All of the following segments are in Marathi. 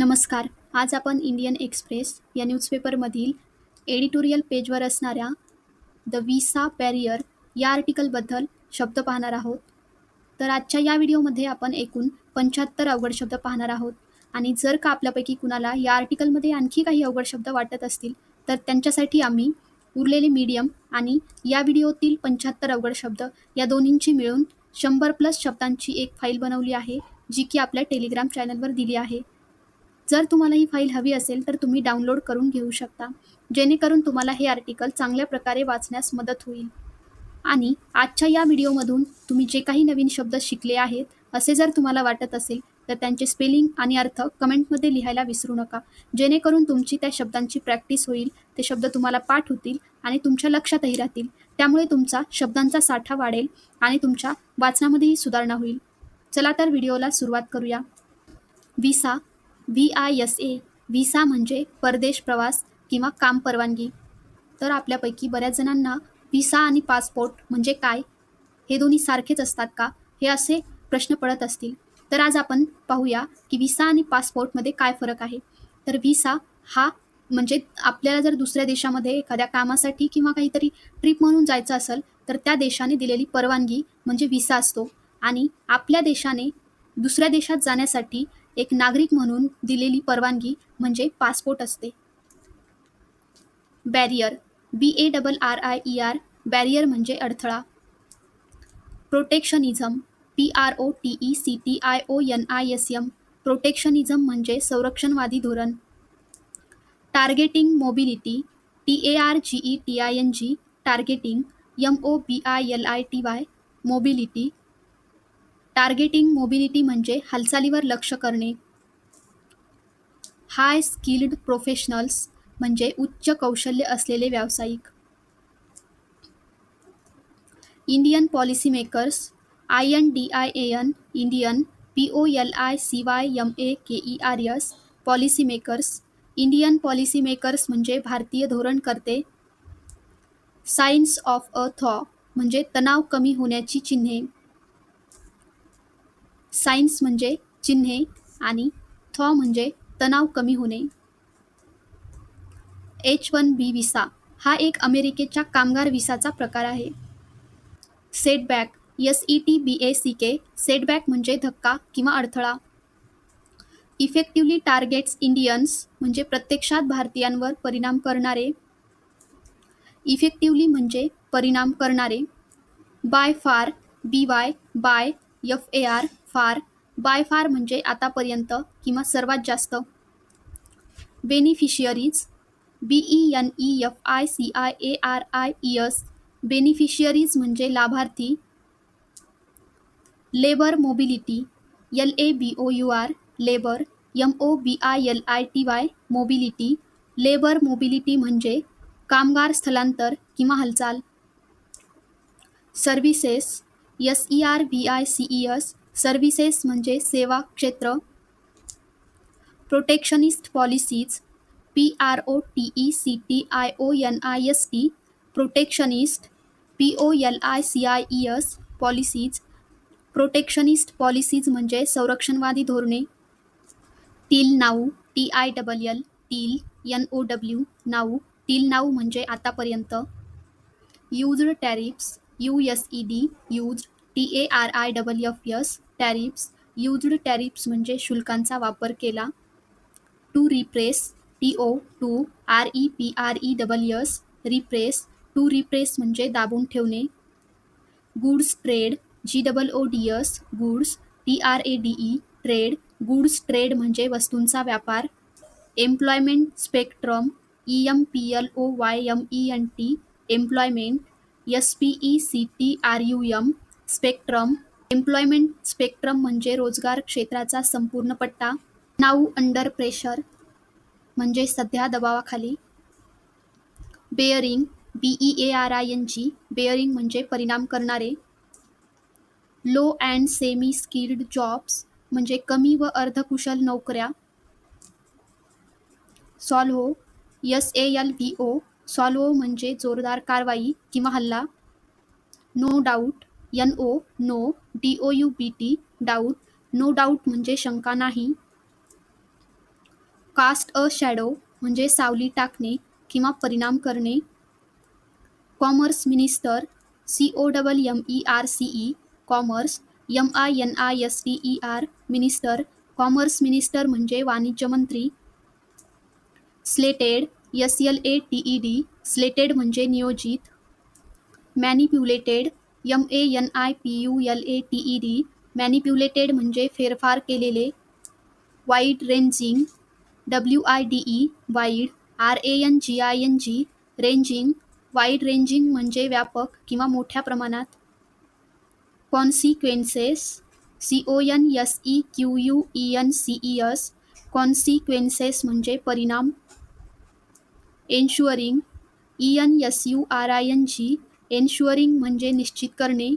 नमस्कार. आज आपण इंडियन एक्सप्रेस या न्यूजपेपरमधील एडिटोरियल पेजवर असणाऱ्या द विसा बॅरियर या आर्टिकलबद्दल शब्द पाहणार आहोत. तर आजच्या या व्हिडिओमध्ये आपण एकूण पंच्याहत्तर अवघड शब्द पाहणार आहोत. आणि जर का आपल्यापैकी कुणाला या आर्टिकलमध्ये आणखी काही अवघड शब्द वाटत असतील तर त्यांच्यासाठी आम्ही उरलेले मीडियम आणि या व्हिडिओतील पंच्याहत्तर अवघड शब्द या दोन्हींची मिळून शंभर प्लस शब्दांची एक फाईल बनवली आहे जी की आपल्या टेलिग्राम चॅनलवर दिली आहे. जर तुम्हाला ही फाईल हवी असेल तर तुम्ही डाउनलोड करून घेऊ शकता. जेणेकरून तुम्हाला हे आर्टिकल चांगल्या प्रकारे वाचण्यास मदत होईल. आणि आजच्या या व्हिडिओमधून तुम्ही जे काही नवीन शब्द शिकले आहेत असे जर तुम्हाला वाटत असेल तर त्यांचे स्पेलिंग आणि अर्थ कमेंटमध्ये लिहायला विसरू नका. जेणेकरून तुमची त्या शब्दांची प्रॅक्टिस होईल ते शब्द तुम्हाला पाठ होतील आणि तुमच्या लक्षातही राहतील. त्यामुळे तुमचा शब्दांचा साठा वाढेल आणि तुमच्या वाचनामध्येही सुधारणा होईल. चला तर व्हिडिओला सुरुवात करूया. Visa V I S A visa म्हणजे परदेश प्रवास किंवा काम परवानगी. तर आपल्यापैकी बऱ्याच जणांना व्हिसा आणि पासपोर्ट म्हणजे काय? हे दोन्ही सारखेच असतात का? हे असे प्रश्न पडत असतील. तर आज आपण पाहूया की व्हिसा आणि पासपोर्टमध्ये काय फरक आहे. तर व्हिसा हा म्हणजे आपल्याला जर दुसऱ्या देशामध्ये एखाद्या कामासाठी किंवा काहीतरी ट्रिप म्हणून जायचं असेल तर त्या देशाने दिलेली परवानगी म्हणजे व्हिसा असतो. आणि आपल्या देशाने दुसऱ्या देशात जाण्यासाठी एक नागरिक म्हणून दिलेली परवानगी म्हणजे पासपोर्ट असते. Barrier B A double R I E R barrier म्हणजे अडथळा. Protectionism P R O T E C T I O N I S M protectionism म्हणजे संरक्षणवादी धोरण. Targeting mobility T A R G E T I N G targeting M O B I L I T Y mobility targeting mobility म्हणजे हालचालीवर लक्ष करणे. हाय स्किल्ड प्रोफेशनल्स म्हणजे उच्च कौशल्य असलेले व्यावसायिक. Indian policy makers I N D I A N Indian P O L I C Y M A K E R S policy makers Indian policy makers म्हणजे भारतीय धोरणकर्ते. सायन्स ऑफ अ थॉ म्हणजे तणाव कमी होण्याची चिन्हे. सायन्स म्हणजे चिन्हे आणि थॉ म्हणजे तणाव कमी होणे. एच वन बी विसा हा एक अमेरिकेच्या कामगार विसाचा प्रकार आहे. Setback S E T B A C K setback म्हणजे धक्का किंवा अडथळा. इफेक्टिव्हली टार्गेट्स इंडियन्स म्हणजे प्रत्यक्षात भारतीयांवर परिणाम करणारे. इफेक्टिव्हली म्हणजे परिणाम करणारे. By far B Y by F A R far by far म्हणजे आतापर्यंत किंवा सर्वात जास्त. Beneficiaries B E N E F I C I A R I E S beneficiaries म्हणजे लाभार्थी labour mobility L A B O U R labour M O B I L I T Y mobility labour mobility म्हणजे कामगार स्थलांतर किंवा हालचाल. Services S E R V I C E S services म्हणजे सेवा क्षेत्र. Protectionist policies P R O T E C T I O N I S T protectionist P O L I C I E S policies protectionist policies म्हणजे संरक्षणवादी धोरणे. Till now T I double L till N O W now till now म्हणजे आतापर्यंत. Used tariffs U S E D used T A R I double F S tariffs used tariffs म्हणजे शुल्कांचा वापर केला. To repress T O to R E P R E double S repress to repress म्हणजे दाबून ठेवणे. Goods trade G double O D S goods T R A D E trade goods trade म्हणजे वस्तूंचा व्यापार. Employment spectrum E M P L O Y M E N T employment S P E C T R U M spectrum. Employment spectrum म्हणजे रोजगार क्षेत्राचा संपूर्ण पट्टा. नाऊ अंडर प्रेशर म्हणजे सध्या दबावाखाली. Bearing B E A R I N G bearing म्हणजे परिणाम करणारे. Low and semi skilled jobs म्हणजे कमी व अर्धकुशल नोकऱ्या. Salvo S A L V O salvo म्हणजे जोरदार कारवाई किंवा हल्ला? No doubt N O no D O U B T doubt no doubt म्हणजे शंका नाही. कास्ट अ शॅडो म्हणजे सावली टाकणे किंवा परिणाम करणे. Commerce minister C O double M E R C E commerce M I N I S T E R minister commerce minister म्हणजे वाणिज्य मंत्री. Slated S L A T E D slated म्हणजे नियोजित. Manipulated M A N I P U L A T E D manipulated म्हणजे फेरफार केलेले. Wide ranging W I D E wide R A N G I N G ranging wide ranging म्हणजे व्यापक किंवा मोठ्या प्रमाणात. Consequences C O N S E Q U E N C E S consequences म्हणजे परिणाम. Ensuring E N S U R I N G ensuring म्हणजे निश्चित करणे.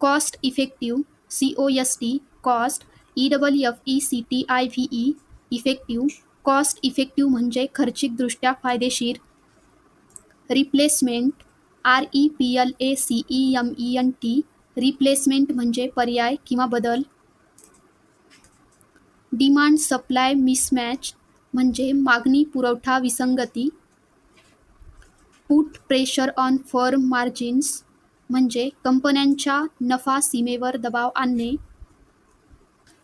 Cost effective C O S T cost E double F E C T I V E effective cost effective म्हणजे खर्चिकदृष्ट्या फायदेशीर. Replacement R E P L A C E M E N T replacement म्हणजे पर्याय किंवा बदल. डिमांड सप्लाय मिसमॅच म्हणजे मागणी पुरवठा विसंगती put pressure on firm margins म्हणजे कंपन्यांच्या नफा सीमेवर दबाव आणणे.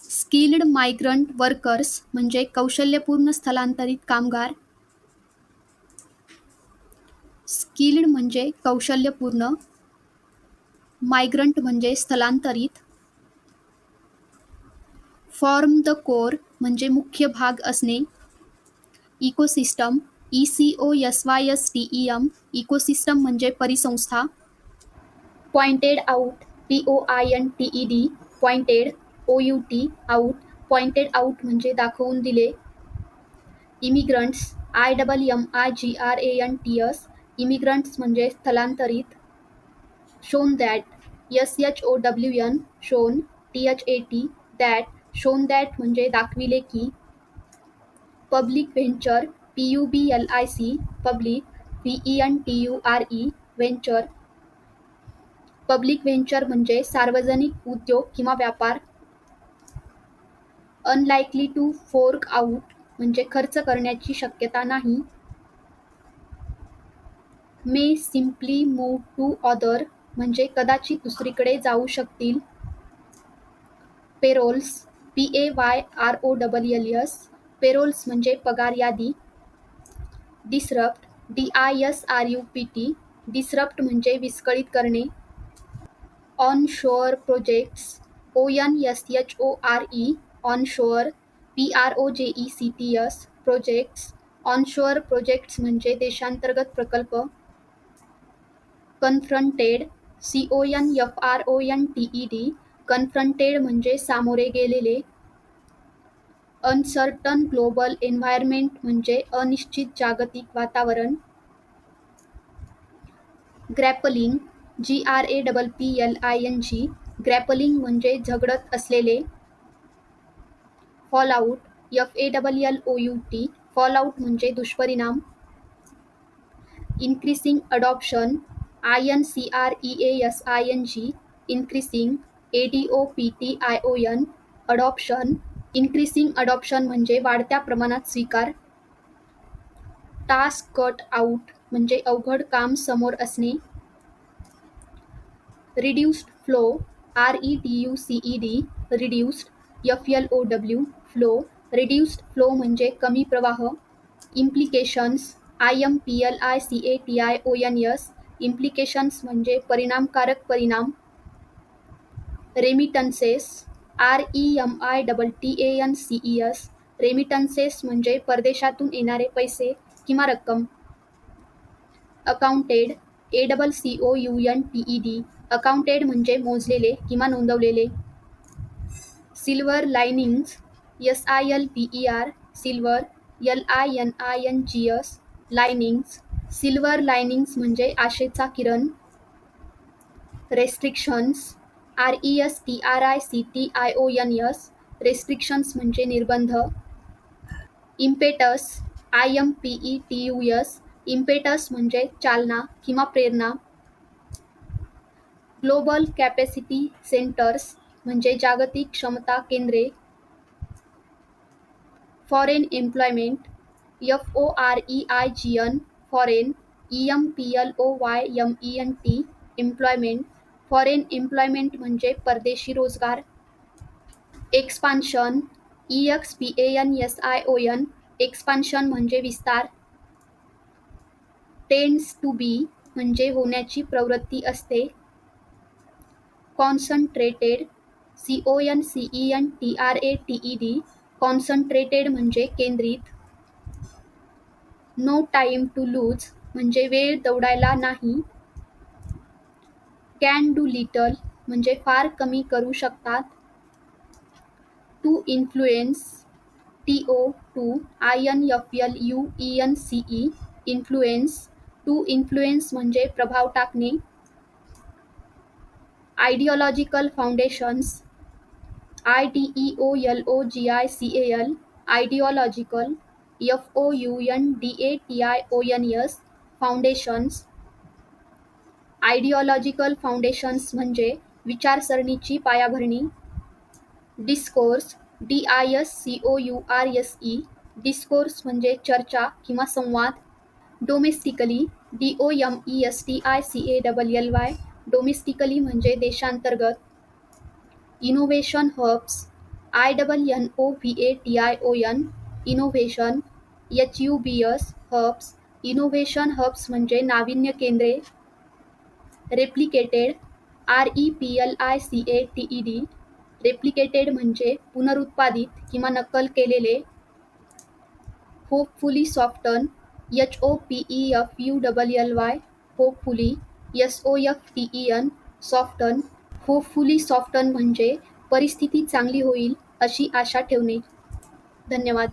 स्किल्ड मायग्रंट वर्कर्स म्हणजे कौशल्यपूर्ण स्थलांतरित कामगार. स्किल्ड म्हणजे कौशल्यपूर्ण. मायग्रंट म्हणजे स्थलांतरित. फॉर्म द कोर म्हणजे मुख्य भाग असणे. Ecosystem E C O S Y S T E M ecosystem म्हणजे परिसंस्था. Pointed out P O I N T E D pointed O U T out pointed out म्हणजे दाखवून दिले. Immigrants I double M I G R A N T S immigrants म्हणजे स्थलांतरित. Shown that S H O W N shown T H A T that shown that म्हणजे दाखविले की public venture P U B L I C public V E N T U R E venture. Public venture म्हणजे सार्वजनिक उद्योग किंवा व्यापार. अनलायकली टू फोर्क आउट म्हणजे खर्च करण्याची शक्यता नाही. May simply move to other म्हणजे कदाचित दुसरीकडे जाऊ शकतील. Payrolls P A Y R O double L S payrolls म्हणजे पगार यादी disrupt D I S R U P T disrupt म्हणजे विस्कळीत करणे onshore projects O N S H O R E onshore P R O J E C T S projects onshore projects म्हणजे देशांतर्गत प्रकल्प confronted C O N F R O N T E D confronted म्हणजे सामोरे गेलेले अनसर्टन ग्लोबल एन्व्हायरमेंट म्हणजे अनिश्चित जागतिक वातावरण. Grappling G R A double P L I N G grappling म्हणजे झगडत असलेले. Fallout F A double L O U T fallout म्हणजे दुष्परिणाम. Increasing adoption I N C R E A S I N G increasing A D O P T I O N adoption increasing adoption म्हणजे वाढत्या प्रमाणात स्वीकार टास्क कट आउट म्हणजे अवघड काम समोर असणे reduced flow R E T U C E D reduced F L O W flow reduced flow म्हणजे कमी प्रवाह implications I M P L I C A T I O N S implications म्हणजे परिणामकारक परिणाम remittances R E M I double T A N C E S remittances म्हणजे परदेशातून येणारे पैसे किंवा रक्कम. Accounted A double C O U N T E D accounted म्हणजे मोजलेले किंवा नोंदवलेले. Silver linings S I L P E R silver L I N I N G S linings silver linings म्हणजे आशेचा किरण. Restrictions R E S T R I C T I O N S restrictions म्हणजे निर्बंध. Impetus I M P E T U S impetus म्हणजे चालना किंवा प्रेरणा. ग्लोबल कॅपॅसिटी सेंटर्स म्हणजे जागतिक क्षमता केंद्रे. Foreign employment F O R E I G N foreign E M P L O Y M E N T employment foreign employment म्हणजे परदेशी रोजगार. Expansion E X P A N S I O N expansion म्हणजे विस्तार. टेन्स टू बी म्हणजे होण्याची प्रवृत्ती असते. Concentrated C O N C E N T R A T E D concentrated म्हणजे केंद्रित. नो टाईम टू लूज म्हणजे वेळ दौडायला नाही. कॅन डू लिटल म्हणजे फार कमी करू शकतात. To influence T O to I N F L U E N C E influence to influence म्हणजे प्रभाव टाकणे. Ideological foundations I D E O L O G I C A L ideological F O U N D A T I O N S foundations ideological foundations म्हणजे विचारसरणीची पायाभरणी discourse D I S C O U R S E discourse म्हणजे चर्चा किंवा संवाद domestically D O M E S T I C A double L Y domestically म्हणजे देशांतर्गत innovation hubs I double N O V A T I O N innovation H U B S hubs innovation hubs म्हणजे नाविन्य केंद्रे replicated R E P L I C A T E D replicated म्हणजे पुनरुत्पादित किंवा नक्कल केलेले hopefully soften H O P E F U double L Y hopefully S O F T E N soften hopefully soften म्हणजे परिस्थिती चांगली होईल अशी आशा ठेवणे. धन्यवाद.